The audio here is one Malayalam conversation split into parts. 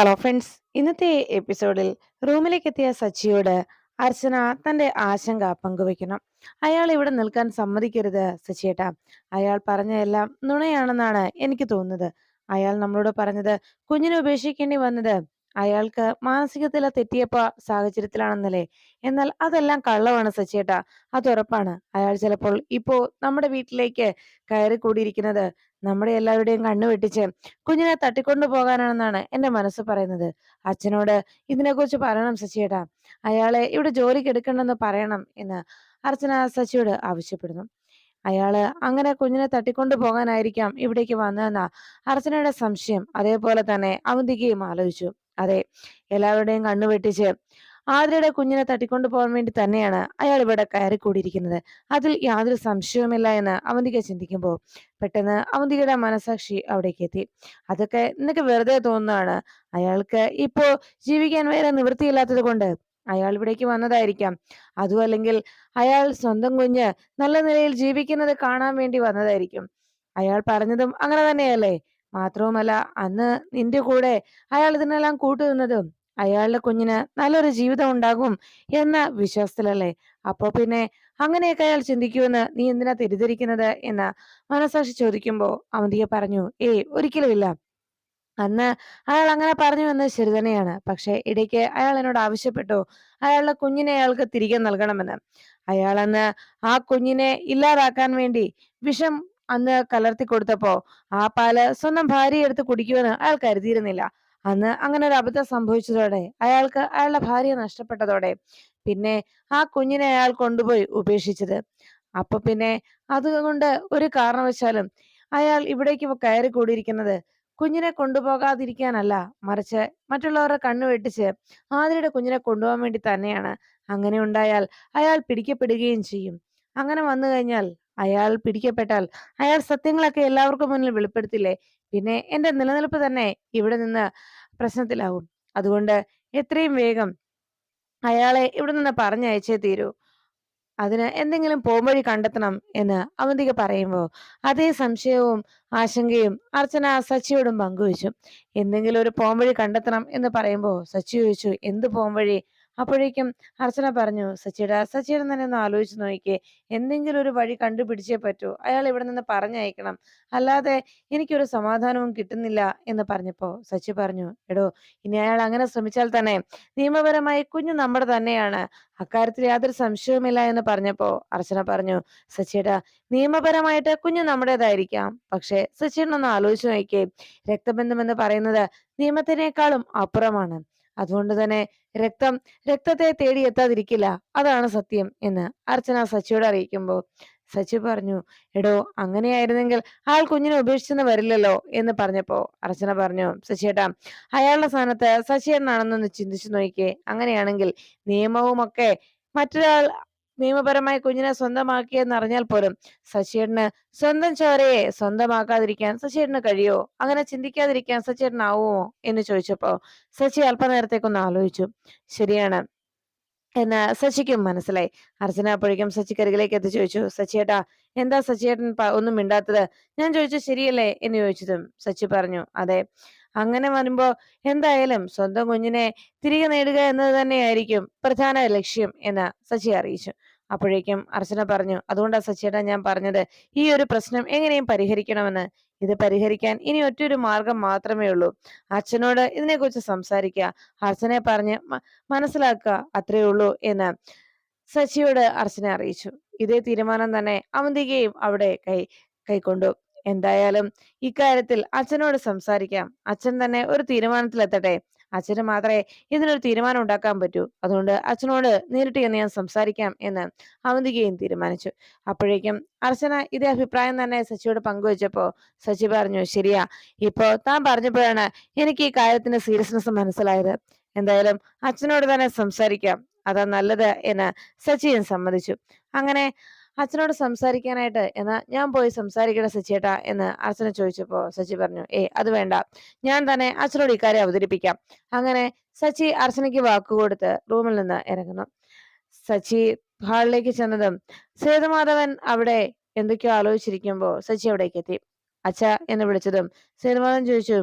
ഹലോ ഫ്രണ്ട്സ് ഇന്നത്തെ എപ്പിസോഡിൽ റൂമിലേക്ക് എത്തിയ സച്ചിയോട് അർച്ചന തന്റെ ആശങ്ക പങ്കുവെക്കണം അയാൾ ഇവിടെ നിൽക്കാൻ സമ്മതിക്കരുത് സച്ചിയേട്ട. അയാൾ പറഞ്ഞതെല്ലാം നുണയാണെന്നാണ് എനിക്ക് തോന്നുന്നത്. അയാൾ നമ്മളോട് പറഞ്ഞത് കുഞ്ഞിനെ ഉപേക്ഷിക്കേണ്ടി വന്നത് അയാൾക്ക് മാനസികത്തില തെറ്റിയപ്പോ സാഹചര്യത്തിലാണെന്നല്ലേ. എന്നാൽ അതെല്ലാം കള്ളമാണ് സച്ചേട്ട അത് ഉറപ്പാണ്. അയാൾ ചിലപ്പോൾ ഇപ്പോ നമ്മുടെ വീട്ടിലേക്ക് കയറി കൂടിയിരിക്കുന്നത് നമ്മുടെ എല്ലാവരുടെയും കണ്ണു വെട്ടിച്ച് കുഞ്ഞിനെ തട്ടിക്കൊണ്ടു പോകാനാണെന്നാണ് എന്റെ മനസ്സ് പറയുന്നത്. അച്ഛനോട് ഇതിനെക്കുറിച്ച് പറയണം ശശിയേട്ടാ. അയാളെ ഇവിടെ ജോലിക്ക് എടുക്കണമെന്ന് പറയണം എന്ന് അർച്ചന ശശിയോട് ആവശ്യപ്പെടുന്നു. അയാൾ അങ്ങനെ കുഞ്ഞിനെ തട്ടിക്കൊണ്ടു പോകാനായിരിക്കാം ഇവിടേക്ക് വന്നതെന്ന അർച്ചനയുടെ സംശയം. അതേപോലെ തന്നെ അവന്തികയും ആലോചിച്ചു. അതെ എല്ലാവരുടെയും കണ്ണു വെട്ടിച്ച് ആതിരയുടെ കുഞ്ഞിനെ തട്ടിക്കൊണ്ടു പോകാൻ വേണ്ടി തന്നെയാണ് അയാൾ ഇവിടെ കയറി കൂടിയിരിക്കുന്നത്. അതിൽ യാതൊരു സംശയവുമില്ല എന്ന് അവന്തിക ചിന്തിക്കുമ്പോൾ പെട്ടെന്ന് അവന്തികയുടെ മനസാക്ഷി അവിടേക്ക് എത്തി. അതൊക്കെ നിനക്ക് വെറുതെ തോന്നുന്നതാണ്. അയാൾക്ക് ഇപ്പോ ജീവിക്കാൻ വേറെ നിവൃത്തിയില്ലാത്തത് കൊണ്ട് അയാൾ ഇവിടേക്ക് വന്നതായിരിക്കാം. അതും അല്ലെങ്കിൽ അയാൾ സ്വന്തം കുഞ്ഞ് നല്ല നിലയിൽ ജീവിക്കുന്നത് കാണാൻ വേണ്ടി വന്നതായിരിക്കും. അയാൾ പറഞ്ഞതും അങ്ങനെ തന്നെയല്ലേ? മാത്രവുമല്ല അന്ന് നിന്റെ കൂടെ അയാൾ ഇതിനെല്ലാം കൂട്ടുനിന്നതും അയാളുടെ കുഞ്ഞിന് നല്ലൊരു ജീവിതം ഉണ്ടാകും എന്ന വിശ്വാസത്തിലല്ലേ? അപ്പോ പിന്നെ അങ്ങനെയൊക്കെ അയാൾ ചിന്തിക്കുമെന്ന് നീ എന്തിനാ തെറ്റിദ്ധരിക്കുന്നത് എന്ന് മനസാക്ഷി ചോദിക്കുമ്പോ അവന്തിക പറഞ്ഞു ഏയ് ഒരിക്കലുമില്ല അന്ന് അയാൾ അങ്ങനെ പറഞ്ഞു എന്നത് ശരി തന്നെയാണ്. പക്ഷെ ഇടയ്ക്ക് അയാൾ എന്നോട് ആവശ്യപ്പെട്ടു. അയാളുടെ കുഞ്ഞിനെ അയാൾക്ക് തിരികെ നൽകണമെന്ന്. അയാൾ അന്ന് ആ കുഞ്ഞിനെ ഇല്ലാതാക്കാൻ വേണ്ടി വിഷം അന്ന് കലർത്തി കൊടുത്തപ്പോ ആ പാൽ സ്വന്തം ഭാര്യ എടുത്ത് കുടിക്കുമെന്ന് അയാൾ കരുതിയിരുന്നില്ല. അന്ന് അങ്ങനെ ഒരു അബദ്ധം സംഭവിച്ചതോടെ അയാൾക്ക് അയാളുടെ ഭാര്യ നഷ്ടപ്പെട്ടതോടെ പിന്നെ ആ കുഞ്ഞിനെ അയാൾ കൊണ്ടുപോയി ഉപേക്ഷിച്ചത്. അപ്പൊ പിന്നെ അതുകൊണ്ട് ഒരു കാരണവശാലും അയാൾ ഇവിടേക്ക് കയറി കൂടിയിരിക്കുന്നത് കുഞ്ഞിനെ കൊണ്ടുപോകാതിരിക്കാനല്ല. മറിച്ച് മറ്റുള്ളവരുടെ കണ്ണു വെട്ടിച്ച് ആതിരയുടെ കുഞ്ഞിനെ കൊണ്ടുപോകാൻ വേണ്ടി തന്നെയാണ്. അങ്ങനെ ഉണ്ടായാൽ അയാൾ പിടിക്കപ്പെടുകയും ചെയ്യും. അങ്ങനെ വന്നു കഴിഞ്ഞാൽ അയാൾ പിടിക്കപ്പെട്ടാൽ അയാൾ സത്യങ്ങളൊക്കെ എല്ലാവർക്കും മുന്നിൽ വെളിപ്പെടുത്തില്ലേ? പിന്നെ എന്റെ നിലനിൽപ്പ് തന്നെ ഇവിടെ നിന്ന് പ്രശ്നത്തിലാവും അതുകൊണ്ട് എത്രയും വേഗം അയാളെ ഇവിടെ നിന്ന് പറഞ്ഞയച്ചേ തീരൂ. അതിന് എന്തെങ്കിലും പോംവഴി കണ്ടെത്തണം എന്ന് അവന്തിക പറയുമ്പോൾ അതേ സംശയവും ആശങ്കയും അർച്ചന സച്ചിയോടും പങ്കുവച്ചു. എന്തെങ്കിലും ഒരു പോംവഴി കണ്ടെത്തണം എന്ന് പറയുമ്പോൾ സച്ചി ചോദിച്ചു എന്ത് പോംവഴി? അപ്പോഴേക്കും അർച്ചന പറഞ്ഞു സച്ചിയുടെ സച്ചിയുടെ തന്നെ ഒന്ന് ആലോചിച്ച് നോക്കിക്കേ. എന്തെങ്കിലും ഒരു വഴി കണ്ടുപിടിച്ചേ പറ്റൂ. അയാൾ ഇവിടെ നിന്ന് പറഞ്ഞയക്കണം. അല്ലാതെ എനിക്കൊരു സമാധാനവും കിട്ടുന്നില്ല എന്ന് പറഞ്ഞപ്പോ സച്ചി പറഞ്ഞു എടോ ഇനി അയാൾ അങ്ങനെ ശ്രമിച്ചാൽ തന്നെ നിയമപരമായി കുഞ്ഞു നമ്മുടെ തന്നെയാണ്. അക്കാര്യത്തിൽ യാതൊരു സംശയവുമില്ല എന്ന് പറഞ്ഞപ്പോ അർച്ചന പറഞ്ഞു സച്ചിയുടെ നിയമപരമായിട്ട് കുഞ്ഞു നമ്മുടേതായിരിക്കാം. പക്ഷെ സച്ചിനൊന്ന് ആലോചിച്ച് നോക്കിയേ രക്തബന്ധം എന്ന് പറയുന്നത് നിയമത്തിനേക്കാളും അപ്പുറമാണ്. അതുകൊണ്ട് തന്നെ രക്തം രക്തത്തെ തേടി എത്താതിരിക്കില്ല. അതാണ് സത്യം എന്ന് അർച്ചന സച്ചിയോട് അറിയിക്കുമ്പോൾ സച്ചി പറഞ്ഞു എടോ അങ്ങനെയായിരുന്നെങ്കിൽ ആൾ കുഞ്ഞിനെ ഉപേക്ഷിച്ചെന്ന് വരില്ലല്ലോ എന്ന് പറഞ്ഞപ്പോ അർച്ചന പറഞ്ഞു സച്ചിയേട്ടാ അയാളുടെ സ്ഥാനത്ത് സച്ചിയേട്ടനാണെന്നൊന്ന് ചിന്തിച്ചു നോക്കിയേ അങ്ങനെയാണെങ്കിൽ നിയമവുമൊക്കെ മറ്റൊരാൾ നിയമപരമായി കുഞ്ഞിനെ സ്വന്തമാക്കിയെന്ന് അറിഞ്ഞാൽ പോലും സച്ചിയേട്ടന് സ്വന്തം ചോരയെ സ്വന്തമാക്കാതിരിക്കാൻ സച്ചിയേട്ടന് കഴിയോ? അങ്ങനെ ചിന്തിക്കാതിരിക്കാൻ ശശിയേടനാവുമോ എന്ന് ചോദിച്ചപ്പോ സച്ചി അല്പനേരത്തേക്കൊന്ന് ആലോചിച്ചു. ശരിയാണ്. എന്ന് സച്ചിക്കും മനസ്സിലായി. അർച്ചന അപ്പോഴേക്കും സച്ചി കരികിലേക്ക് എത്തി ചോദിച്ചു. സച്ചിയേട്ടാ എന്താ സച്ചിയേട്ടൻ ഒന്നും മിണ്ടാത്തത്? ഞാൻ ചോദിച്ചു ശരിയല്ലേ? എന്ന് ചോദിച്ചതും സച്ചി പറഞ്ഞു അതെ. അങ്ങനെ വരുമ്പോ എന്തായാലും സ്വന്തം കുഞ്ഞിനെ തിരികെ നേടുക എന്നത് തന്നെയായിരിക്കും പ്രധാന ലക്ഷ്യം എന്ന് സച്ചി അറിയിച്ചു. അപ്പോഴേക്കും അർച്ചന പറഞ്ഞു അതുകൊണ്ടാ സച്ചിയേട്ടാ ഞാൻ പറഞ്ഞത് ഈ ഒരു പ്രശ്നം എങ്ങനെയും പരിഹരിക്കണമെന്ന്. ഇത് പരിഹരിക്കാൻ ഇനി ഒറ്റൊരു മാർഗം മാത്രമേ ഉള്ളൂ. അച്ഛനോട് ഇതിനെക്കുറിച്ച് സംസാരിക്കുക അർച്ചനെ പറഞ്ഞ് മനസ്സിലാക്കുക അത്രേ ഉള്ളൂ എന്ന് സച്ചിയോട് അർച്ചന അറിയിച്ചു. ഇതേ തീരുമാനം തന്നെ അവന്തികയും അവിടെ കൈ കൈക്കൊണ്ടു. എന്തായാലും ഇക്കാര്യത്തിൽ അച്ഛനോട് സംസാരിക്കാം. അച്ഛൻ തന്നെ ഒരു തീരുമാനത്തിലെത്തട്ടെ. അച്ഛന് മാത്രമേ ഇതിനൊരു തീരുമാനം ഉണ്ടാക്കാൻ പറ്റൂ. അതുകൊണ്ട് അച്ഛനോട് നേരിട്ട് ഞാൻ സംസാരിക്കാം എന്ന് അവന്തികയും തീരുമാനിച്ചു. അപ്പോഴേക്കും അർച്ചന ഇതേ അഭിപ്രായം തന്നെ സച്ചിയോട് പങ്കുവച്ചപ്പോ സച്ചി പറഞ്ഞു ശരിയാ ഇപ്പോ താൻ പറഞ്ഞപ്പോഴാണ് എനിക്ക് ഈ കാര്യത്തിന്റെ സീരിയസ്നെസ് മനസ്സിലായത്. എന്തായാലും അച്ഛനോട് തന്നെ സംസാരിക്കാം. അതാ നല്ലത് എന്ന് സച്ചിയും സമ്മതിച്ചു. അങ്ങനെ അച്ഛനോട് സംസാരിക്കാനായിട്ട് എന്നാ ഞാൻ പോയി സംസാരിക്കട്ടെ സച്ചിയേട്ടാ എന്ന് അച്ഛനെ ചോദിച്ചപ്പോ സച്ചി പറഞ്ഞു ഏ അത് വേണ്ട. ഞാൻ തന്നെ അച്ഛനോട് ഇക്കാര്യം അവതരിപ്പിക്കാം. അങ്ങനെ സച്ചി അർച്ചനയ്ക്ക് വാക്കുകൊടുത്ത് റൂമിൽ നിന്ന് ഇറങ്ങുന്നു. സച്ചി ഹാളിലേക്ക് ചെന്നതും സേതുമാധവൻ അവിടെ എന്തൊക്കെയോ ആലോചിച്ചിരിക്കുമ്പോ സച്ചി അവിടേക്ക് എത്തി. അച്ഛ എന്ന് വിളിച്ചതും സേതുമാധവൻ ചോദിച്ചു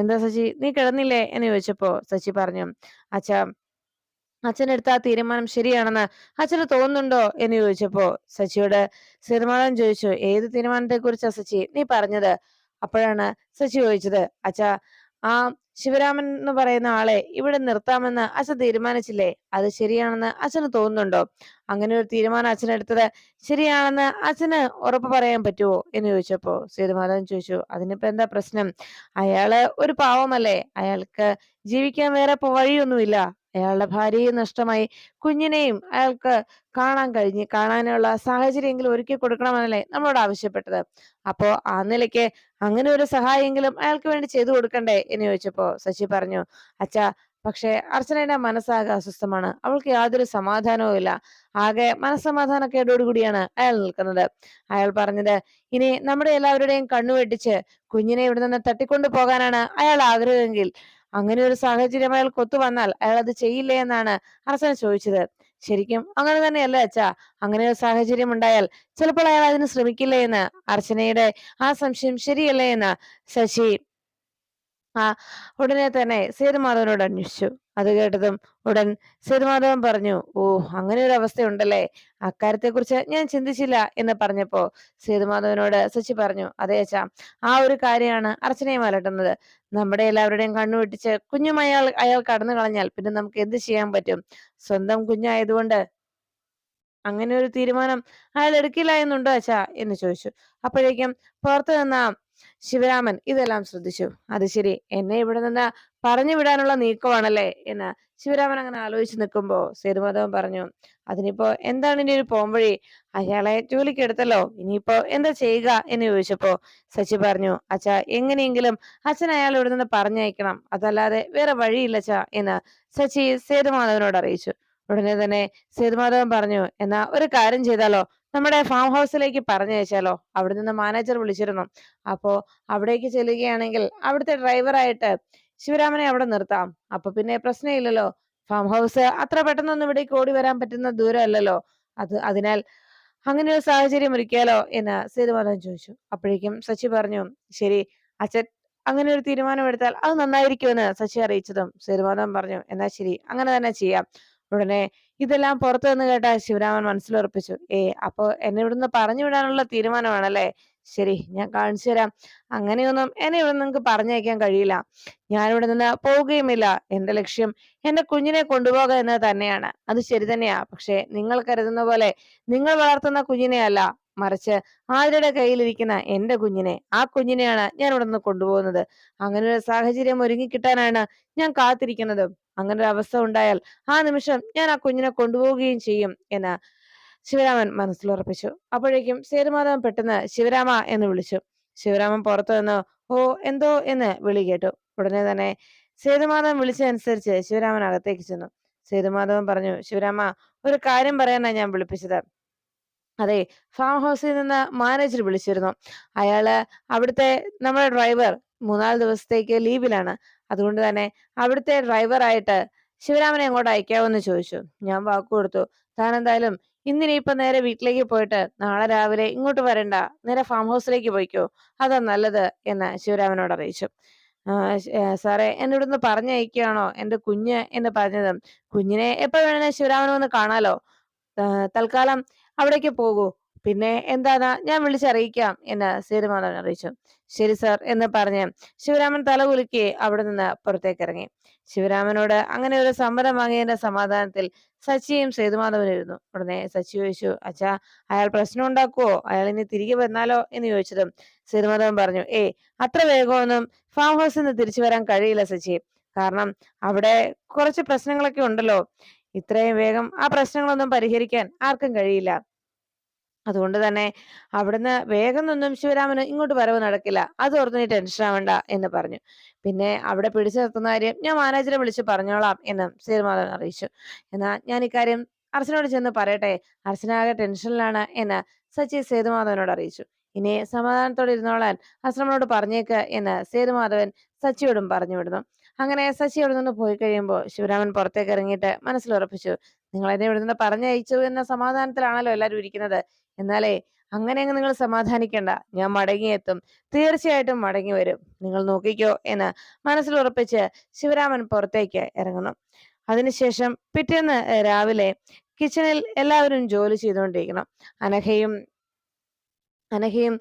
എന്താ സച്ചി? നീ കിടന്നില്ലേ? എന്ന് ചോദിച്ചപ്പോ സച്ചി പറഞ്ഞു അച്ഛ അച്ഛനെടുത്ത ആ തീരുമാനം ശരിയാണെന്ന് അച്ഛന് തോന്നുന്നുണ്ടോ എന്ന് ചോദിച്ചപ്പോ സച്ചിയോട് സേതുമാധവൻ ചോദിച്ചു ഏത് തീരുമാനത്തെ കുറിച്ചാ സച്ചി? നീ പറഞ്ഞത്. അപ്പോഴാണ് സച്ചി ചോദിച്ചത് അച്ഛ ആ ശിവരാമൻ എന്ന് പറയുന്ന ആളെ ഇവിടെ നിർത്താമെന്ന് അച്ഛൻ തീരുമാനിച്ചില്ലേ? അത് ശരിയാണെന്ന് അച്ഛന് തോന്നുന്നുണ്ടോ? അങ്ങനെ ഒരു തീരുമാനം അച്ഛൻ എടുത്തത് ശരിയാണെന്ന് അച്ഛന് ഉറപ്പ് പറയാൻ പറ്റുമോ എന്ന് ചോദിച്ചപ്പോ സേതുമാധവൻ ചോദിച്ചു അതിനിപ്പോ എന്താ പ്രശ്നം? അയാൾ ഒരു പാവമല്ലേ? അയാൾക്ക് ജീവിക്കാൻ വേറെ ഇപ്പൊ വഴിയൊന്നുമില്ല. അയാളുടെ ഭാര്യയും നഷ്ടമായി. കുഞ്ഞിനെയും അയാൾക്ക് കാണാൻ കഴിഞ്ഞ് കാണാനുള്ള സാഹചര്യമെങ്കിലും ഒരുക്കി കൊടുക്കണമെന്നല്ലേ നമ്മളോട് ആവശ്യപ്പെട്ടത്. അപ്പോ ആ നിലയ്ക്ക് അങ്ങനെ ഒരു സഹായമെങ്കിലും അയാൾക്ക് വേണ്ടി ചെയ്തു കൊടുക്കണ്ടേ എന്ന് ചോദിച്ചപ്പോ ശശി പറഞ്ഞു അച്ഛാ പക്ഷേ അർച്ചനയുടെ മനസ്സാകെ അസ്വസ്ഥമാണ്. അവൾക്ക് യാതൊരു സമാധാനവും ഇല്ല. ആകെ മനസ്സമാധാനക്കേടോടുകൂടിയാണ് അയാൾ നിൽക്കുന്നത്. അയാൾ പറഞ്ഞത് ഇനി നമ്മുടെ എല്ലാവരുടെയും കണ്ണുവെട്ടിച്ച് കുഞ്ഞിനെ ഇവിടെ നിന്ന് തട്ടിക്കൊണ്ടു പോകാനാണ് അയാൾ ആഗ്രഹമെങ്കിൽ അങ്ങനെ ഒരു സാഹചര്യം അയാൾ കൊത്തു വന്നാൽ അയാൾ അത് ചെയ്യില്ലേ എന്നാണ് അർസന ചോദിച്ചത്. ശരിക്കും അങ്ങനെ തന്നെയല്ലേ അച്ഛാ? അങ്ങനെ ഒരു സാഹചര്യം ഉണ്ടായാൽ ചിലപ്പോൾ അയാൾ അതിന് ശ്രമിക്കില്ലേ എന്ന് അർച്ചനയുടെ ആ സംശയം ശരിയല്ലേ എന്ന് ശശി ആ ഉടനെ തന്നെ സേതുമാധവനോട് അന്വേഷിച്ചു. അത് കേട്ടതും ഉടൻ സേതുമാധവൻ പറഞ്ഞു ഓ അങ്ങനെ ഒരു അവസ്ഥയുണ്ടല്ലേ? അക്കാര്യത്തെക്കുറിച്ച് ഞാൻ ചിന്തിച്ചില്ല എന്ന് പറഞ്ഞപ്പോ സേതുമാധവനോട് സച്ചി പറഞ്ഞു അതേ അച്ഛാ ആ ഒരു കാര്യമാണ് അർച്ചനയും അലട്ടുന്നത് നമ്മുടെ എല്ലാവരുടെയും കണ്ണു വെട്ടിച്ച് കുഞ്ഞും അയാൾ അയാൾ കടന്നു കളഞ്ഞാൽ പിന്നെ നമുക്ക് എന്ത് ചെയ്യാൻ പറ്റും? സ്വന്തം കുഞ്ഞായതുകൊണ്ട് അങ്ങനെ ഒരു തീരുമാനം അയാൾ എടുക്കില്ല എന്നുണ്ടോ അച്ഛാ? എന്ന് ചോദിച്ചു. അപ്പോഴേക്കും പുറത്തു നിന്ന ശിവരാമൻ ഇതെല്ലാം ശ്രദ്ധിച്ചു. അത് ശരി എന്നെ ഇവിടെ നിന്ന് പറഞ്ഞു വിടാനുള്ള നീക്കമാണല്ലേ എന്ന് ശിവരാമൻ അങ്ങനെ ആലോചിച്ച് നിൽക്കുമ്പോ സേതുമാധവൻ പറഞ്ഞു അതിനിപ്പോ എന്താണ് ഇനി ഒരു പോംവഴി? അയാളെ ജോലിക്ക് എടുത്തല്ലോ ഇനിയിപ്പോ എന്താ ചെയ്യുക? എന്ന് ചോദിച്ചപ്പോ സച്ചി പറഞ്ഞു അച്ഛ എങ്ങനെയെങ്കിലും അച്ഛൻ അയാൾ ഇവിടെ നിന്ന് പറഞ്ഞയക്കണം അതല്ലാതെ വേറെ വഴിയില്ല അച്ഛ എന്ന് സച്ചി സേതുമാധവനോട് അറിയിച്ചു. ഉടനെ തന്നെ സേതുമാധവൻ പറഞ്ഞു എന്നാ ഒരു കാര്യം ചെയ്താലോ നമ്മുടെ ഫാം ഹൗസിലേക്ക് പറഞ്ഞയച്ചാലോ അവിടെ നിന്ന് മാനേജർ വിളിച്ചിരുന്നു. അപ്പോ അവിടേക്ക് ചെല്ലുകയാണെങ്കിൽ അവിടുത്തെ ഡ്രൈവറായിട്ട് ശിവരാമനെ അവിടെ നിർത്താം. അപ്പൊ പിന്നെ പ്രശ്നമില്ലല്ലോ. ഫാം ഹൗസ് അത്ര പെട്ടെന്നൊന്നും ഇവിടേക്ക് ഓടി വരാൻ പറ്റുന്ന ദൂരമല്ലല്ലോ. അത് അതിനാൽ അങ്ങനെ ഒരു സാഹചര്യം ഒരുക്കിയാലോ എന്ന് സേതുമാധവൻ ചോദിച്ചു. അപ്പോഴേക്കും സച്ചി പറഞ്ഞു ശരി അച്ഛൻ അങ്ങനെ ഒരു തീരുമാനം എടുത്താൽ അത് നന്നായിരിക്കുമെന്ന് സച്ചി അറിയിച്ചതും സേതുമാധവൻ പറഞ്ഞു. എന്നാ ശരി അങ്ങനെ തന്നെ ചെയ്യാം. ഉടനെ ഇതെല്ലാം പുറത്തു നിന്ന് കേട്ട ശിവരാമൻ മനസ്സിലുറപ്പിച്ചു. ഏ അപ്പോ എന്നെ ഇവിടുന്ന് പറഞ്ഞു വിടാനുള്ള തീരുമാനമാണല്ലേ? ശരി ഞാൻ കാണിച്ചു തരാം. അങ്ങനെയൊന്നും എന്നെ ഇവിടെ നിങ്ങൾക്ക് പറഞ്ഞയക്കാൻ കഴിയില്ല. ഞാൻ ഇവിടെ നിന്ന് പോവുകയുമില്ല. എന്റെ ലക്ഷ്യം എന്റെ കുഞ്ഞിനെ കൊണ്ടുപോകുക എന്നത് തന്നെയാണ്. അത് ശരി തന്നെയാ. പക്ഷെ നിങ്ങൾ കരുതുന്ന പോലെ നിങ്ങൾ വളർത്തുന്ന കുഞ്ഞിനെ അല്ല മറിച്ച് ആരുടെ കയ്യിലിരിക്കുന്ന എന്റെ കുഞ്ഞിനെ ആ കുഞ്ഞിനെയാണ് ഞാൻ ഇവിടെ നിന്ന് കൊണ്ടുപോകുന്നത്. അങ്ങനെ ഒരു സാഹചര്യം ഒരുങ്ങി കിട്ടാനാണ് ഞാൻ കാത്തിരിക്കുന്നത്. അങ്ങനെ ഒരു അവസ്ഥ ഉണ്ടായാൽ ആ നിമിഷം ഞാൻ ആ കുഞ്ഞിനെ കൊണ്ടുപോവുകയും ചെയ്യും എന്ന് ശിവരാമൻ മനസ്സിലുറപ്പിച്ചു അപ്പോഴേക്കും സേതുമാധവൻ പെട്ടെന്ന് ശിവരാമ എന്ന് വിളിച്ചു. ശിവരാമൻ പുറത്തു നിന്ന് ഓ എന്തോ? എന്ന് വിളി കേട്ടു. ഉടനെ തന്നെ സേതുമാധവൻ വിളിച്ചതനുസരിച്ച് ശിവരാമൻ അകത്തേക്ക് ചെന്നു. സേതുമാധവൻ പറഞ്ഞു ശിവരാമ ഒരു കാര്യം പറയാനാണ് ഞാൻ വിളിപ്പിച്ചത്. അതെ ഫാം ഹൗസിൽ നിന്ന് മാനേജർ വിളിച്ചിരുന്നു. അയാൾ അവിടുത്തെ നമ്മുടെ ഡ്രൈവർ മൂന്നാൽ ദിവസത്തേക്ക് ലീവിലാണ് അതുകൊണ്ട് തന്നെ അവിടുത്തെ ഡ്രൈവറായിട്ട് ശിവരാമനെ അങ്ങോട്ട് അയക്കാമെന്ന് ചോദിച്ചു. ഞാൻ വാക്കു കൊടുത്തു. താൻ എന്തായാലും ഇന്നിനിയിപ്പൊ നേരെ വീട്ടിലേക്ക് പോയിട്ട് നാളെ രാവിലെ ഇങ്ങോട്ട് വരണ്ട. നേരെ ഫാം ഹൗസിലേക്ക് പോയിക്കോ. അതാ നല്ലത് എന്ന് ശിവരാമനോട് അറിയിച്ചു. സാറേ എന്നോട് ഒന്ന് പറഞ്ഞയക്കുകയാണോ എന്റെ കുഞ്ഞ് എന്ന് പറഞ്ഞത് കുഞ്ഞിനെ എപ്പോ വേണേലും ശിവരാമനെ ഒന്ന് കാണാലോ? തൽക്കാലം അവിടേക്ക് പോകൂ. പിന്നെ എന്താണ് ഞാൻ വിളിച്ചറിയിക്കാം എന്ന് സേതുമാധവൻ അറിയിച്ചു. ശരി സാർ എന്ന് പറഞ്ഞ് ശിവരാമൻ തലകുലുക്കി അവിടെ നിന്ന് പുറത്തേക്ക് ഇറങ്ങി ശിവരാമനോട് അങ്ങനെ ഒരു സമ്മതം വാങ്ങിയതിന്റെ സമാധാനത്തിൽ സച്ചിയും സേതുമാധവനും ഇരുന്നു. ഉടനെ സച്ചി ചോദിച്ചു അച്ഛാ അയാൾ പ്രശ്നം ഉണ്ടാക്കുവോ? അയാൾ ഇനി തിരികെ വന്നാലോ? എന്ന് ചോദിച്ചതും സേതുമാധവൻ പറഞ്ഞു ഏയ് അത്ര വേഗമൊന്നും ഫാം ഹൗസിൽ നിന്ന് തിരിച്ചു വരാൻ കഴിയില്ല സച്ചി. കാരണം അവിടെ കുറച്ച് പ്രശ്നങ്ങളൊക്കെ ഉണ്ടല്ലോ. ഇത്രയും വേഗം ആ പ്രശ്നങ്ങളൊന്നും പരിഹരിക്കാൻ ആർക്കും കഴിയില്ല. അതുകൊണ്ട് തന്നെ അവിടുന്ന് വേഗം ഒന്നും ശിവരാമന് ഇങ്ങോട്ട് വരവ് നടക്കില്ല. അത് ഓർത്ത് നീ ടെൻഷൻ ആവണ്ട എന്ന് പറഞ്ഞു. പിന്നെ അവിടെ പിടിച്ചു നിർത്തുന്ന കാര്യം ഞാൻ മാനേജറെ വിളിച്ച് പറഞ്ഞോളാം എന്ന് സേതുമാധവൻ അറിയിച്ചു. എന്നാ ഞാൻ ഇക്കാര്യം അർച്ചനോട് ചെന്ന് പറയട്ടെ. അർച്ചനാകെ ടെൻഷനിലാണ് എന്ന് സച്ചി സേതുമാധവനോട് അറിയിച്ചു. ഇനി സമാധാനത്തോടെ ഇരുന്നോളാൻ അർച്ചനോട് പറഞ്ഞേക്ക് എന്ന് സേതുമാധവൻ സച്ചിയോടും പറഞ്ഞു വിടുന്നു. അങ്ങനെ സച്ചി അവിടെ നിന്ന് പോയി കഴിയുമ്പോൾ ശിവരാമൻ പുറത്തേക്ക് ഇറങ്ങിയിട്ട് മനസ്സിൽ ഉറപ്പിച്ചു നിങ്ങൾ എന്നെ ഇവിടെ നിന്ന് പറഞ്ഞയച്ചു എന്ന സമാധാനത്തിലാണല്ലോ എല്ലാവരും ഇരിക്കുന്നത്. എന്നാലേ അങ്ങനെ അങ്ങ് നിങ്ങൾ സമാധാനിക്കണ്ട. ഞാൻ മടങ്ങിയെത്തും തീർച്ചയായിട്ടും മടങ്ങി വരും. നിങ്ങൾ നോക്കിക്കോ എന്ന് മനസ്സിൽ ഉറപ്പിച്ച് ശിവരാമൻ പുറത്തേക്ക് ഇറങ്ങുന്നു. അതിനുശേഷം പിറ്റേന്ന് രാവിലെ കിച്ചണിൽ എല്ലാവരും ജോലി ചെയ്തുകൊണ്ടിരിക്കണം. അനഘയും അനഘയും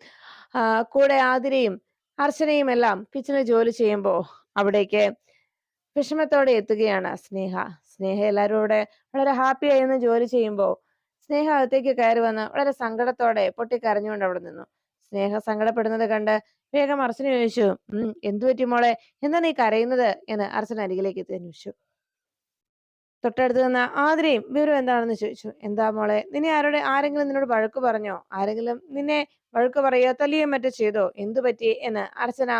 കൂടെ ആതിരയും അർച്ചനയും എല്ലാം കിച്ചണിൽ ജോലി ചെയ്യുമ്പോൾ അവിടേക്ക് വിഷമത്തോടെ എത്തുകയാണ് സ്നേഹ. സ്നേഹ എല്ലാവരും കൂടെ വളരെ ഹാപ്പി ആയി ജോലി ചെയ്യുമ്പോൾ സ്നേഹ അകത്തേക്ക് കയറി വന്ന് വളരെ സങ്കടത്തോടെ പൊട്ടിക്കരഞ്ഞുകൊണ്ട് അവിടെ നിന്നു. സ്നേഹ സങ്കടപ്പെടുന്നത് കണ്ട് വേഗം അർച്ചന ചോദിച്ചു എന്തു പറ്റി മോളെ? എന്താ നീ കരയുന്നത്? എന്ന് അർച്ചന അരികിലേക്ക് എത്തി അന്വേഷിച്ചു. തൊട്ടടുത്ത് നിന്ന ആതിരയും വിവരം എന്താണെന്ന് ചോദിച്ചു. എന്താ മോളെ? നിന്നെ ആരോടെ ആരെങ്കിലും നിന്നോട് വഴക്ക് പറഞ്ഞോ? ആരെങ്കിലും നിന്നെ വഴക്ക് പറയോ തല്ലിയോ മറ്റോ ചെയ്തോ? എന്തു പറ്റി? എന്ന് അർച്ചന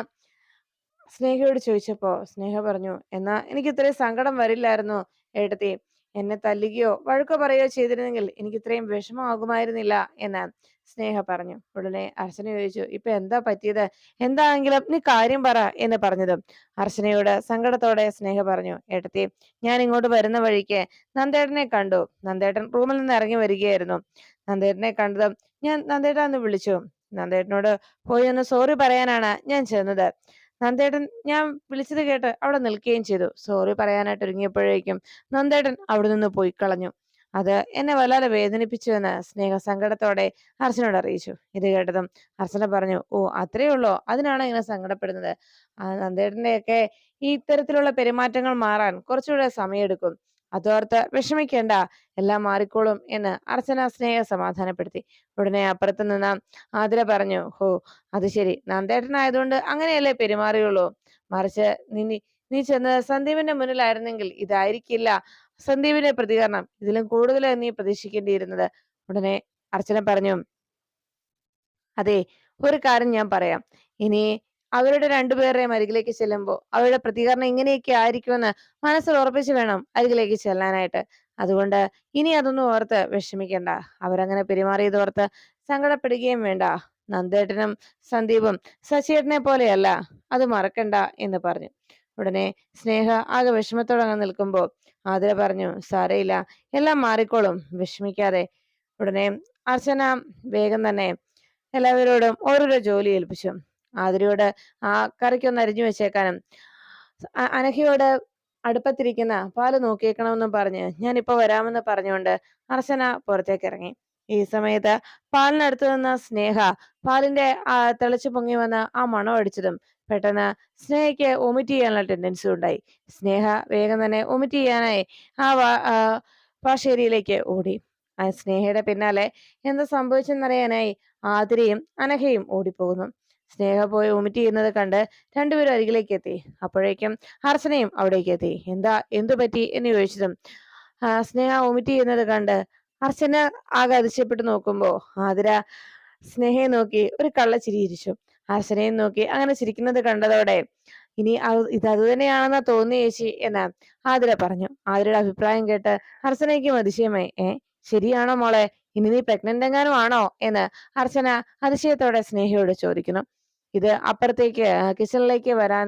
സ്നേഹയോട് ചോദിച്ചപ്പോ സ്നേഹ പറഞ്ഞു എന്നാ എനിക്ക് ഇത്രയും സങ്കടം വരില്ലായിരുന്നു ഏട്ടത്തി? എന്നെ തല്ലുകയോ വഴക്കോ പറയുകയോ ചെയ്തിരുന്നെങ്കിൽ എനിക്ക് ഇത്രയും വിഷമമാകുമായിരുന്നില്ല എന്ന് സ്നേഹ പറഞ്ഞു. ഉടനെ അർച്ചന ചോദിച്ചു ഇപ്പൊ എന്താ പറ്റിയത്? എന്താണെങ്കിലും നീ കാര്യം പറ എന്ന് പറഞ്ഞതും. അർച്ചനയോട് സങ്കടത്തോടെ സ്നേഹ പറഞ്ഞു ഏട്ടത്തി ഞാൻ ഇങ്ങോട്ട് വരുന്ന വഴിക്ക് നന്ദേട്ടനെ കണ്ടു. നന്ദേട്ടൻ റൂമിൽ നിന്ന് ഇറങ്ങി വരികയായിരുന്നു. നന്ദേട്ടനെ കണ്ടതും ഞാൻ നന്ദേട്ടനെ വിളിച്ചു. നന്ദേട്ടനോട് പോയി ഒന്ന് സോറി പറയാനാണ് ഞാൻ ചെന്നത്. നന്ദേട്ടൻ ഞാൻ വിളിച്ചത് കേട്ട് അവിടെ നിൽക്കുകയും ചെയ്തു. സോറി പറയാനായിട്ട് ഒരുങ്ങിയപ്പോഴേക്കും നന്ദേട്ടൻ അവിടെ നിന്ന് പോയി കളഞ്ഞു. അത് എന്നെ വല്ലാതെ വേദനിപ്പിച്ചു എന്ന് സ്നേഹ സങ്കടത്തോടെ അർച്ചനോട് അറിയിച്ചു. ഇത് കേട്ടതും അർച്ചന പറഞ്ഞു ഓ അത്രയേ ഉള്ളോ? അതിനാണ് ഇങ്ങനെ സങ്കടപ്പെടുന്നത്? ആ നന്ദേട്ടന്റെയൊക്കെ ഈ ഇത്തരത്തിലുള്ള പെരുമാറ്റങ്ങൾ മാറാൻ കുറച്ചുകൂടെ സമയമെടുക്കും. അതോർത്ത് വിഷമിക്കേണ്ട എല്ലാം മാറിക്കോളും എന്ന് അർച്ചന സ്നേഹ സമാധാനപ്പെടുത്തി. ഉടനെ അപ്പുറത്ത് നിന്ന് ആതിര പറഞ്ഞു ഹോ അത് ശരി. നന്ദേട്ടനായതുകൊണ്ട് അങ്ങനെയല്ലേ പെരുമാറിയുള്ളൂ? മറിച്ച് നീ നീ ചെന്ന് സന്ദീപിന്റെ മുന്നിലായിരുന്നെങ്കിൽ ഇതായിരിക്കില്ല സന്ദീപിന്റെ പ്രതികരണം. ഇതിലും കൂടുതൽ നീ പ്രതീക്ഷിക്കേണ്ടിയിരുന്നത്. ഉടനെ അർച്ചന പറഞ്ഞു അതെ ഒരു കാര്യം ഞാൻ പറയാം. ഇനി അവരുടെ രണ്ടുപേരുടെയും അരികിലേക്ക് ചെല്ലുമ്പോൾ അവരുടെ പ്രതികരണം ഇങ്ങനെയൊക്കെ ആയിരിക്കുമെന്ന് മനസ്സിൽ ഉറപ്പിച്ച് വേണം അരികിലേക്ക് ചെല്ലാനായിട്ട്. അതുകൊണ്ട് ഇനി അതൊന്നും ഓർത്ത് വിഷമിക്കണ്ട. അവരങ്ങനെ പെരുമാറിയത് ഓർത്ത് സങ്കടപ്പെടുകയും വേണ്ട. നന്ദേട്ടനും സന്ദീപും സച്ചിയേട്ടനെ പോലെയല്ല. അത് മറക്കണ്ട എന്ന് പറഞ്ഞു. ഉടനെ സ്നേഹ ആകെ വിഷമത്തോടെ നിൽക്കുമ്പോൾ ആതിര പറഞ്ഞു സാരയില്ല എല്ലാം മാറിക്കോളും. വിഷമിക്കാതെ. ഉടനെ അർച്ചന വേഗം തന്നെ എല്ലാവരോടും ഓരോരോ ജോലി ഏൽപ്പിച്ചു. ആതിരയോട് ആ കറിക്കൊന്ന് അരിഞ്ഞു വെച്ചേക്കാനും. അനഘയോട് അടുപ്പത്തിരിക്കുന്ന പാൽ നോക്കിയേക്കണമെന്നും പറഞ്ഞ് ഞാനിപ്പോ വരാമെന്ന് പറഞ്ഞുകൊണ്ട് അർച്ചന പുറത്തേക്ക് ഇറങ്ങി ഈ സമയത്ത് പാലിനടുത്ത് നിന്ന സ്നേഹ പാലിന്റെ തിളച്ചു പൊങ്ങി വന്ന ആ മണം അടിച്ചതും പെട്ടെന്ന് സ്നേഹയ്ക്ക് ഒമിറ്റ് ചെയ്യാനുള്ള ടെൻഡൻസി ഉണ്ടായി. സ്നേഹ വേഗം തന്നെ ഒമിറ്റ് ചെയ്യാനായി ആ പാശേരിയിലേക്ക് ഓടി. ആ സ്നേഹയുടെ പിന്നാലെ എന്താ സംഭവിച്ചെന്നറിയാനായി ആതിരയും അനഘയും ഓടിപ്പോകുന്നു. സ്നേഹ പോയി വൊമിറ്റ് ചെയ്യുന്നത് കണ്ട് രണ്ടുപേരും അരികിലേക്ക് എത്തി. അപ്പോഴേക്കും അർച്ചനയും അവിടേക്ക് എത്തി. എന്താ? എന്തു പറ്റി? എന്ന് ചോദിച്ചതും സ്നേഹ വൊമിറ്റ് ചെയ്യുന്നത് കണ്ട് അർച്ചന ആകെ അതിശയപ്പെട്ട് നോക്കുമ്പോ ആതിര സ്നേഹയെ നോക്കി ഒരു കള്ള ചിരിയിരിച്ചു അർച്ചനയും നോക്കി അങ്ങനെ ചിരിക്കുന്നത് കണ്ടതോടെ ഇനി ഇത് അത് തന്നെയാണെന്നാ തോന്നി ചേച്ചി എന്ന് ആതിര പറഞ്ഞു. ആതിരയുടെ അഭിപ്രായം കേട്ട് അർച്ചനയ്ക്കും അതിശയമായി. ഏ ശരിയാണോ മോളെ? ഇനി നീ പ്രഗ്നന്റ് എങ്ങാനും ആണോ? എന്ന് അർച്ചന അതിശയത്തോടെ സ്നേഹയോട് ചോദിക്കുന്നു. ഇത് അപ്പുറത്തേക്ക് കിച്ചണിലേക്ക് വരാൻ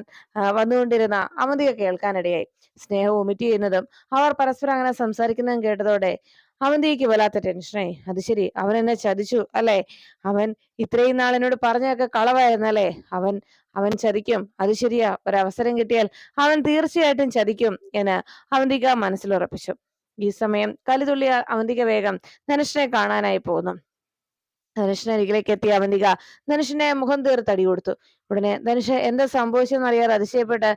വന്നുകൊണ്ടിരുന്ന അവന്തിക കേൾക്കാനിടയായി. സ്നേഹം ഒമിറ്റ് ചെയ്യുന്നതും അവർ പരസ്പരം അങ്ങനെ സംസാരിക്കുന്നതും കേട്ടതോടെ അവന്തിക്ക് വല്ലാത്ത ടെൻഷനായി. അത് ശരി അവൻ എന്നെ ചതിച്ചു അല്ലെ? അവൻ ഇത്രയും നാൾ എന്നോട് പറഞ്ഞൊക്കെ കളവായിരുന്നല്ലേ അവൻ അവൻ ചതിക്കും. അത് ശരിയാ ഒരവസരം കിട്ടിയാൽ അവൻ തീർച്ചയായിട്ടും ചതിക്കും എന്ന് അവന്തിക മനസ്സിലുറപ്പിച്ചു ഈ സമയം കലിതുള്ളിയ അവന്തിക വേഗം ധനുഷിനെ കാണാനായി പോകുന്നു. ധനുഷിന് അരികിലേക്ക് എത്തിയ അവന്തിക ധനുഷിന്റെ മുഖം തീർത്ത് അടി കൊടുത്തു. ഉടനെ ധനുഷ് എന്താ സംഭവിച്ചെന്നറിയാതെ അതിശയപ്പെട്ട്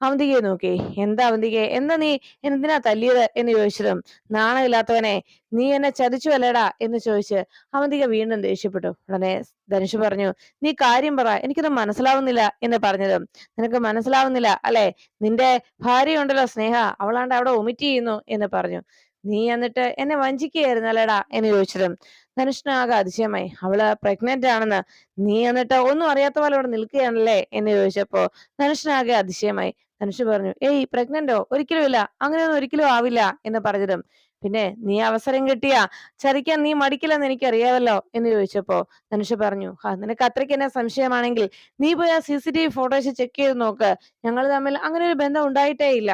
അവന്തികയെ നോക്കി. എന്താ അവന്തികയെ എന്താ നീ എന്തിനാ തല്ലിയത്? എന്ന് ചോദിച്ചതും നാണമില്ലാത്തവനെ നീ എന്നെ ചതിച്ചു അല്ലേടാ? എന്ന് ചോദിച്ച് അവന്തിക വീണ്ടും ദേഷ്യപ്പെട്ടു. ഉടനെ ധനുഷ് പറഞ്ഞു നീ കാര്യം പറ. എനിക്കത് മനസ്സിലാവുന്നില്ല എന്ന് പറഞ്ഞതും നിനക്ക് മനസ്സിലാവുന്നില്ല. അല്ലെ? നിന്റെ ഭാര്യ ഉണ്ടല്ലോ സ്നേഹ. അവളാണ്ട് അവിടെ ഒമിറ്റ് ചെയ്യുന്നു എന്ന് പറഞ്ഞു. നീ എന്നിട്ട് എന്നെ വഞ്ചിക്കുകയായിരുന്നു അല്ലേടാ എന്ന് ചോദിച്ചതും ധനുഷിനാകെ അതിശയമായി. അവൾ പ്രഗ്നന്റ് ആണെന്ന് നീ എന്നിട്ട് ഒന്നും അറിയാത്ത പോലെ അവിടെ നിൽക്കുകയാണല്ലേ എന്ന് ചോദിച്ചപ്പോ ധനുഷിനാകെ അതിശയമായി. ധനുഷ് പറഞ്ഞു ഏയ് പ്രഗ്നന്റോ ഒരിക്കലും ഇല്ല. അങ്ങനെയൊന്നും ഒരിക്കലും ആവില്ല എന്ന് പറഞ്ഞതും. പിന്നെ നീ അവസരം കിട്ടിയ? ചതിക്കാൻ നീ മടിക്കില്ലെന്ന് എനിക്കറിയാമല്ലോ? എന്ന് ചോദിച്ചപ്പോ ധനുഷ് പറഞ്ഞു ഹാ നിനക്ക് അത്രയ്ക്ക് എന്നെ സംശയമാണെങ്കിൽ നീ പോയി ആ C C T V photos check ചെയ്ത് നോക്ക്. ഞങ്ങൾ തമ്മിൽ അങ്ങനെ ഒരു ബന്ധം ഉണ്ടായിട്ടേ ഇല്ല.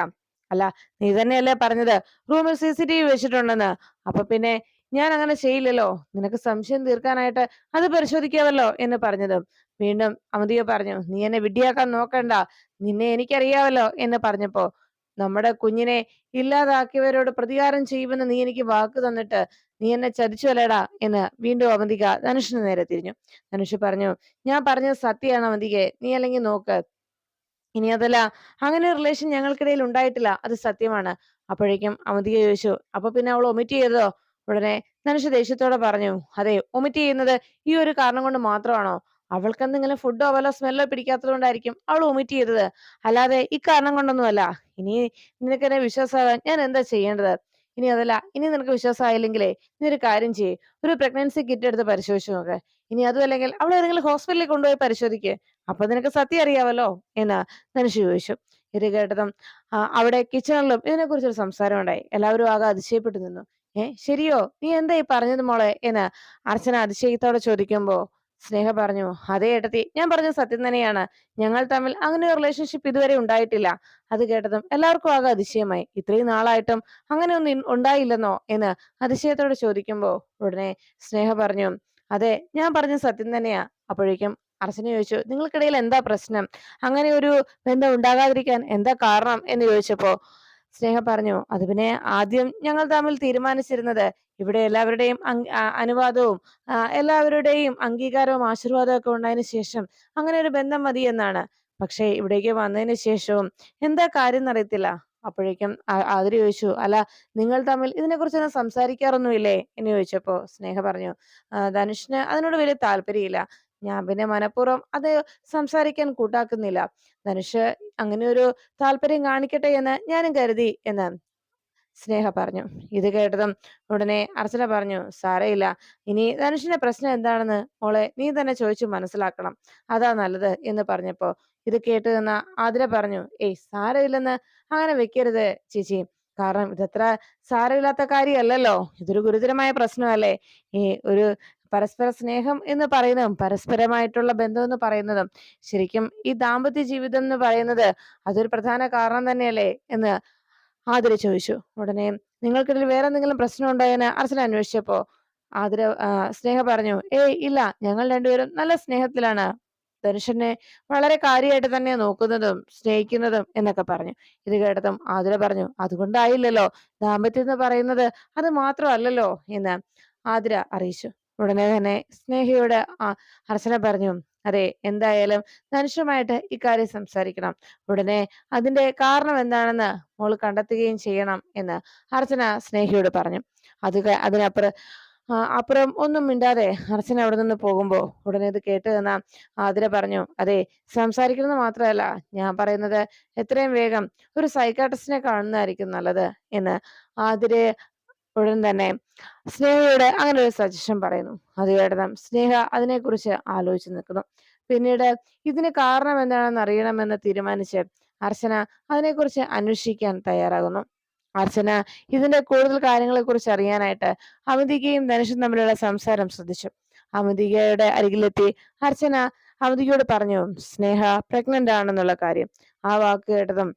അല്ല നീ തന്നെയല്ലേ പറഞ്ഞത്? റൂമിൽ സി സി ടി വി വെച്ചിട്ടുണ്ടെന്ന്. അപ്പൊ പിന്നെ ഞാൻ അങ്ങനെ ചെയ്യില്ലല്ലോ. നിനക്ക് സംശയം തീർക്കാനായിട്ട് അത് പരിശോധിക്കാമല്ലോ എന്ന് പറഞ്ഞത്. വീണ്ടും അമിതിയോ പറഞ്ഞു നീ എന്നെ വിഡ്ഢിയാക്കാൻ നോക്കണ്ട. നിന്നെ എനിക്കറിയാമല്ലോ എന്ന് പറഞ്ഞപ്പോ നമ്മുടെ കുഞ്ഞിനെ ഇല്ലാതാക്കിയവരോട് പ്രതികാരം ചെയ്യുമെന്ന് നീ എനിക്ക് വാക്ക് തന്നിട്ട് നീ എന്നെ ചതിച്ചുവല്ലേടാ എന്ന് വീണ്ടും അവന്തിക ധനുഷിന് നേരെ തിരിഞ്ഞു. ധനുഷ് പറഞ്ഞു ഞാൻ പറഞ്ഞത് സത്യമാണ് അവന്തികെ നീ അല്ലെങ്കിൽ നോക്ക്. ഇനി അതല്ല അങ്ങനെ റിലേഷൻ ഞങ്ങൾക്കിടയിൽ ഉണ്ടായിട്ടില്ല. അത് സത്യമാണ്. അപ്പോഴേക്കും അവന്തിക ചോദിച്ചു അപ്പൊ പിന്നെ അവൾ ഒമിറ്റ് ചെയ്തോ ഉടനെ ധനുഷ് ദേഷ്യത്തോടെ പറഞ്ഞു അതെ ഒമിറ്റ് ചെയ്യുന്നത് ഈ ഒരു കാരണം കൊണ്ട് മാത്രമാണോ? അവൾക്ക് എന്തെങ്കിലും ഫുഡോ വല്ലോ സ്മെല്ലോ പിടിക്കാത്തത് കൊണ്ടായിരിക്കും അവൾ ഒമിറ്റ് ചെയ്തത്. അല്ലാതെ ഈ കാരണം കൊണ്ടൊന്നുമല്ല. ഇനി നിനക്ക് എന്നെ വിശ്വാസമാകാൻ ഞാൻ എന്താ ചെയ്യേണ്ടത്? ഇനി അതല്ല ഇനി നിനക്ക് വിശ്വാസമായില്ലെങ്കിലേ നീ ഒരു കാര്യം ചെയ്യ്. ഒരു പ്രഗ്നൻസി കിറ്റ് എടുത്ത് പരിശോധിച്ചു നോക്ക്. ഇനി അതും അല്ലെങ്കിൽ അവളെ ഏതെങ്കിലും ഹോസ്പിറ്റലിൽ കൊണ്ടുപോയി പരിശോധിക്ക്. അപ്പൊ നിനക്ക് സത്യം അറിയാവല്ലോ? എന്ന് ധനുഷ് ചോദിച്ചു. ഇത് കേട്ടതും അവിടെ കിച്ചണിലും ഇതിനെക്കുറിച്ചൊരു സംസാരം ഉണ്ടായി എല്ലാവരും ആകെ അതിശയപ്പെട്ടു നിന്നു. ഏ ശരിയോ? നീ എന്താ ഈ പറഞ്ഞത് മോളെ? എന്ന് അർച്ചന അതിശയത്തോടെ ചോദിക്കുമ്പോ സ്നേഹ പറഞ്ഞു അതേ ഏട്ടത്തി ഞാൻ പറഞ്ഞത് സത്യം തന്നെയാണ്. ഞങ്ങൾ തമ്മിൽ അങ്ങനെ ഒരു റിലേഷൻഷിപ്പ് ഇതുവരെ ഉണ്ടായിട്ടില്ല. അത് കേട്ടതും എല്ലാവർക്കും ആകെ അതിശയമായി. ഇത്രയും നാളായിട്ടും അങ്ങനെ ഒന്നും ഉണ്ടായില്ലെന്നോ? എന്ന് അതിശയത്തോടെ ചോദിക്കുമ്പോ ഉടനെ സ്നേഹ പറഞ്ഞു അതെ ഞാൻ പറഞ്ഞത് സത്യം തന്നെയാ. അപ്പോഴേക്കും അർച്ചന ചോദിച്ചു നിങ്ങൾക്കിടയിൽ എന്താ പ്രശ്നം? അങ്ങനെ ഒരു ബന്ധം ഉണ്ടാകാതിരിക്കാൻ എന്താ കാരണം? എന്ന് ചോദിച്ചപ്പോ സ്നേഹ പറഞ്ഞു. അത് പിന്നെ ആദ്യം ഞങ്ങൾ തമ്മിൽ തീരുമാനിച്ചിരുന്നത് ഇവിടെ എല്ലാവരുടെയും അനുവാദവും എല്ലാവരുടെയും അംഗീകാരവും ആശീർവാദവും ഒക്കെ ഉണ്ടായതിനു ശേഷം അങ്ങനെ ഒരു ബന്ധം മതി എന്നാണ്. പക്ഷേ ഇവിടേക്ക് വന്നതിന് ശേഷവും എന്താ കാര്യം എന്നറിയത്തില്ല. അപ്പോഴേക്കും ആതിര ചോദിച്ചു അല്ല നിങ്ങൾ തമ്മിൽ ഇതിനെക്കുറിച്ചൊന്നും സംസാരിക്കാറൊന്നുമില്ലേ? എന്ന് ചോദിച്ചപ്പോ സ്നേഹ പറഞ്ഞു "ആ, ധനുഷിന് അതിനോട് വലിയ താല്പര്യമില്ല. ഞാൻ പിന്നെ മനഃപൂർവം അത് സംസാരിക്കാൻ കൂട്ടാക്കുന്നില്ല. ധനുഷ് അങ്ങനെ ഒരു താല്പര്യം കാണിക്കട്ടെ എന്ന് ഞാനും കരുതി എന്ന് സ്നേഹ പറഞ്ഞു. ഇത് കേട്ടതും ഉടനെ അർച്ചന പറഞ്ഞു "സാരമില്ല. ഇനി ധനുഷിന്റെ പ്രശ്നം എന്താണെന്ന് മോളെ നീ തന്നെ ചോദിച്ചു മനസ്സിലാക്കണം. അതാ നല്ലത് എന്ന് പറഞ്ഞപ്പോ ഇത് കേട്ട് നിന്ന ആതിര പറഞ്ഞു ഏയ് സാരമില്ലെന്ന് അങ്ങനെ വെക്കരുത് ചേച്ചി. കാരണം ഇതത്ര സാരമില്ലാത്ത കാര്യമല്ലല്ലോ. ഇതൊരു ഗുരുതരമായ പ്രശ്നമല്ലേ. ഈ ഒരു പരസ്പര സ്നേഹം എന്ന് പറയുന്നതും പരസ്പരമായിട്ടുള്ള ബന്ധം എന്ന് പറയുന്നതും ശരിക്കും ഈ ദാമ്പത്യ ജീവിതം എന്ന് പറയുന്നത് അതൊരു പ്രധാന കാരണം തന്നെയല്ലേ എന്ന് ആതിര ചോദിച്ചു. ഉടനെ നിങ്ങൾക്കിടയിൽ വേറെ എന്തെങ്കിലും പ്രശ്നം ഉണ്ടോയെന്ന് അർച്ചന അന്വേഷിച്ചപ്പോ ആതിര സ്നേഹ പറഞ്ഞു ഏയ് ഇല്ല ഞങ്ങൾ രണ്ടുപേരും നല്ല സ്നേഹത്തിലാണ്. ധനുഷനെ വളരെ കാര്യമായിട്ട് തന്നെ നോക്കുന്നതും സ്നേഹിക്കുന്നതും എന്നൊക്കെ പറഞ്ഞു. ഇത് കേട്ടതും ആതിര പറഞ്ഞു അതുകൊണ്ടായില്ലല്ലോ. ദാമ്പത്യം എന്ന് പറയുന്നത് അത് മാത്രമല്ലല്ലോ എന്ന് ആതിര അറിയിച്ചു. ഉടനെ തന്നെ സ്നേഹിയോട് ആ അർച്ചന പറഞ്ഞു അതെ എന്തായാലും ധനുഷുമായിട്ട് ഇക്കാര്യം സംസാരിക്കണം. ഉടനെ അതിന്റെ കാരണം എന്താണെന്ന് മോൾ കണ്ടെത്തുകയും ചെയ്യണം എന്ന് അർച്ചന സ്നേഹിയോട് പറഞ്ഞു. അത് അതിനപ്പുറം അപ്പുറം ഒന്നും മിണ്ടാതെ അർച്ചന അവിടെ നിന്ന് പോകുമ്പോ ഉടനെ ഇത് കേട്ട് നിന്ന ആതിര പറഞ്ഞു അതെ സംസാരിക്കുന്നത് മാത്രമല്ല ഞാൻ പറയുന്നത് എത്രയും വേഗം ഒരു സൈക്കാട്രിസ്റ്റിനെ കാണുന്നതായിരിക്കും നല്ലത് എന്ന് ആതിര ഉടൻ തന്നെ സ്നേഹയോട് അങ്ങനെ ഒരു സജഷൻ പറയുന്നു. അത് കേട്ടതും സ്നേഹ അതിനെക്കുറിച്ച് ആലോചിച്ച് നിൽക്കുന്നു. പിന്നീട് ഇതിന് കാരണം എന്താണെന്ന് അറിയണമെന്ന് തീരുമാനിച്ച് അർച്ചന അതിനെക്കുറിച്ച് അന്വേഷിക്കാൻ തയ്യാറാകുന്നു. അർച്ചന ഇതിന്റെ കൂടുതൽ കാര്യങ്ങളെ കുറിച്ച് അറിയാനായിട്ട് അമിതികയും ധനുഷും തമ്മിലുള്ള സംസാരം ശ്രദ്ധിച്ചു. അമിതികയുടെ അരികിലെത്തി അർച്ചന അമിതികയോട് പറഞ്ഞു സ്നേഹ പ്രഗ്നന്റ് ആണെന്നുള്ള കാര്യം. ആ വാക്ക് കേട്ടതും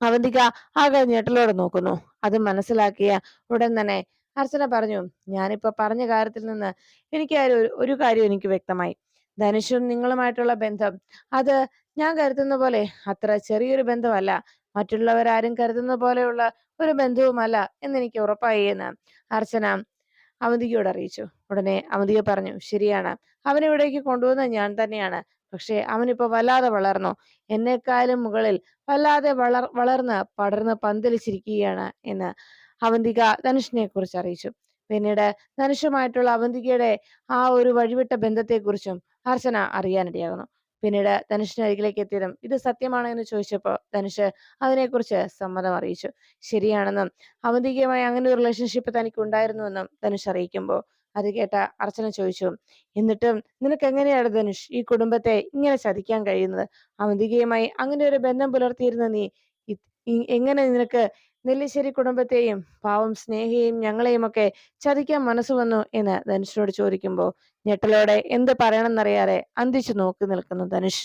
അവന്തിക ആകെ ഞെട്ടലോടെ നോക്കുന്നു. അത് മനസ്സിലാക്കിയ ഉടൻ തന്നെ അർച്ചന പറഞ്ഞു ഞാനിപ്പോ പറഞ്ഞ കാര്യത്തിൽ നിന്ന് എനിക്ക് ഒരു കാര്യം എനിക്ക് വ്യക്തമായി. ധനുഷും നിങ്ങളുമായിട്ടുള്ള ബന്ധം അത് ഞാൻ കരുതുന്ന പോലെ അത്ര ചെറിയൊരു ബന്ധമല്ല. മറ്റുള്ളവരാരും കരുതുന്ന പോലെയുള്ള ഒരു ബന്ധവുമല്ല എന്നെനിക്ക് ഉറപ്പായി എന്ന് അർച്ചന അവന്തികയോട് അറിയിച്ചു. ഉടനെ അവന്തിക പറഞ്ഞു ശരിയാണ്. അവനെ ഇവിടേക്ക് കൊണ്ടുവന്ന ഞാൻ തന്നെയാണ്. പക്ഷേ അവനിപ്പോ വല്ലാതെ വളർന്നു. എന്നെക്കാളും മുകളിൽ വല്ലാതെ വളർ വളർന്ന് പടർന്ന് പന്തലിച്ചിരിക്കുകയാണ് എന്ന് അവന്തിക ധനുഷിനെ കുറിച്ച് അറിയിച്ചു. പിന്നീട് ധനുഷുമായിട്ടുള്ള അവന്തികയുടെ ആ ഒരു വഴിവിട്ട ബന്ധത്തെക്കുറിച്ചും അർച്ചന അറിയാനിടയാകുന്നു. പിന്നീട് ധനുഷിന് അരികിലേക്ക് എത്തിയതും ഇത് സത്യമാണോ എന്ന് ചോദിച്ചപ്പോൾ ധനുഷ് അതിനെക്കുറിച്ച് സമ്മതം അറിയിച്ചു. ശരിയാണെന്നും അവന്തികയുമായി അങ്ങനെ ഒരു റിലേഷൻഷിപ്പ് തനിക്ക് ഉണ്ടായിരുന്നുവെന്നും ധനുഷ് അറിയിക്കുമ്പോൾ അത് കേട്ട അർച്ചന ചോദിച്ചു. എന്നിട്ടും നിനക്ക് എങ്ങനെയാണ് ധനുഷ് ഈ കുടുംബത്തെ ഇങ്ങനെ ചതിക്കാൻ കഴിയുന്നത്? അവന്തികയുമായി അങ്ങനെ ഒരു ബന്ധം പുലർത്തിയിരുന്ന നീ എങ്ങനെ നിനക്ക് നെല്ലിശ്ശേരി കുടുംബത്തെയും പാവം സ്നേഹിയെയും ഞങ്ങളെയും ഒക്കെ ചതിക്കാൻ മനസ്സ് വന്നു? എന്ന് ധനുഷിനോട് ചോദിക്കുമ്പോൾ ഞെട്ടലോടെ എന്ത് പറയണമെന്നറിയാതെ അന്തിച്ചു നോക്കി നിൽക്കുന്നു ധനുഷ്.